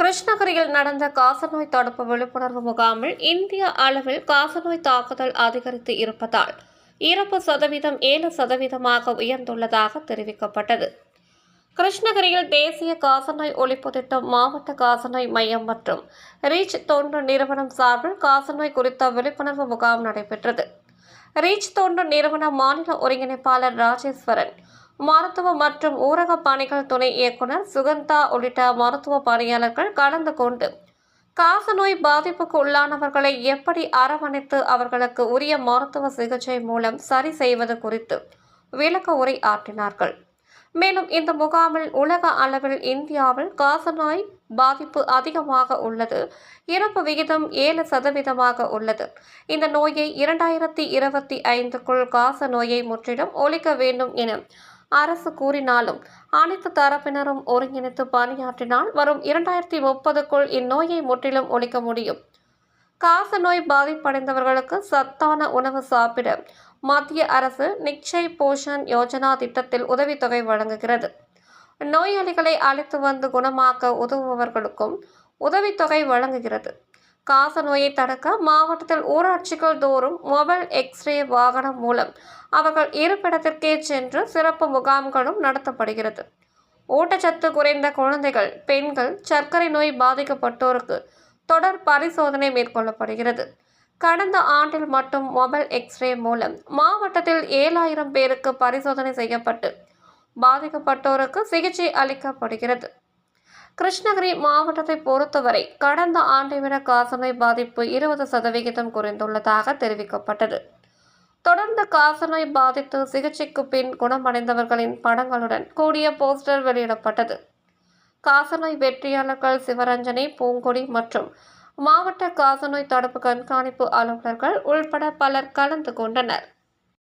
கிருஷ்ணகிரியில் நடந்த காசநோய் தடுப்பு விழிப்புணர்வு முகாமில் இந்திய அளவில் காசநோய் தாக்குதல் அதிகரித்து இருப்பதால் இறப்பு சதவீதம் ஏழு சதவீதமாக உயர்ந்துள்ளதாக தெரிவிக்கப்பட்டது. கிருஷ்ணகிரியில் தேசிய காசநோய் ஒழிப்பு திட்டம் மாவட்ட காசநோய் மையம் மற்றும் ரீச் தொண்டு நிறுவனம் சார்பில் காசநோய் குறித்த விழிப்புணர்வு முகாம் நடைபெற்றது. ரீச் தொண்டு நிறுவன மாநில ஒருங்கிணைப்பாளர் ராஜேஸ்வரன் மருத்துவ மற்றும் ஊரக பணிகள் துணை இயக்குனர் சுகந்தா உள்ளிட்ட மருத்துவ பணியாளர்கள் கலந்து கொண்டு காசநோய் பாதிப்புக்கு உள்ளானவர்களை எப்படி அரவணைத்து அவர்களுக்கு உரிய மருத்துவ சிகிச்சை மூலம் சரி செய்வது குறித்து விளக்க உரை ஆற்றினார்கள். மேலும் இந்த முகாமில் உலக அளவில் இந்தியாவில் காசநோய் பாதிப்பு அதிகமாக உள்ளது. இறப்பு விகிதம் ஏழு சதவீதமாக உள்ளது. இந்த நோயை இரண்டாயிரத்தி இருபத்தி ஐந்துக்குள் காச நோயை முற்றிலும் ஒழிக்க வேண்டும் என அரசு கூறினாலும் அனைத்து தரப்பினரும் ஒருங்கிணைத்து பணியாற்றினால் வரும் இரண்டாயிரத்தி முப்பதுக்குள் இந்நோயை முற்றிலும் ஒழிக்க முடியும். காச நோய் பாதிப்படைந்தவர்களுக்கு சத்தான உணவு சாப்பிட மத்திய அரசு நிச்சய் போஷன் யோஜனா திட்டத்தில் உதவித்தொகை வழங்குகிறது. நோயாளிகளை அழைத்து வந்து குணமாக்க உதவுபவர்களுக்கும் உதவித்தொகை வழங்குகிறது. காச நோயை தடுக்க மாவட்டத்தில் ஊராட்சிகள் தோறும் மொபைல் எக்ஸ்ரே வாகனம் மூலம் அவர்கள் இருப்பிடத்திற்கே சென்று சிறப்பு முகாம்களும் நடத்தப்படுகிறது. ஊட்டச்சத்து குறைந்த குழந்தைகள் பெண்கள் சர்க்கரை நோய் பாதிக்கப்பட்டோருக்கு தொடர் பரிசோதனை மேற்கொள்ளப்படுகிறது. கடந்த ஆண்டில் மட்டும் மொபைல் எக்ஸ்ரே மூலம் மாவட்டத்தில் ஏழாயிரம் பேருக்கு பரிசோதனை செய்யப்பட்டு பாதிக்கப்பட்டோருக்கு சிகிச்சை அளிக்கப்படுகிறது. கிருஷ்ணகிரி மாவட்டத்தை பொறுத்தவரை கடந்த ஆண்டை விட காசநோய் பாதிப்பு இருபது சதவிகிதம் குறைந்துள்ளதாக தெரிவிக்கப்பட்டது. தொடர்ந்து காசநோய் பாதித்து சிகிச்சைக்கு பின் குணமடைந்தவர்களின் படங்களுடன் கூடிய போஸ்டர் வெளியிடப்பட்டது. காசநோய் வெற்றியாளர்கள் சிவரஞ்சனி பூங்கொடி மற்றும் மாவட்ட காசநோய் தடுப்பு கண்காணிப்பு அலுவலர்கள் உள்பட பலர் கலந்து கொண்டனர்.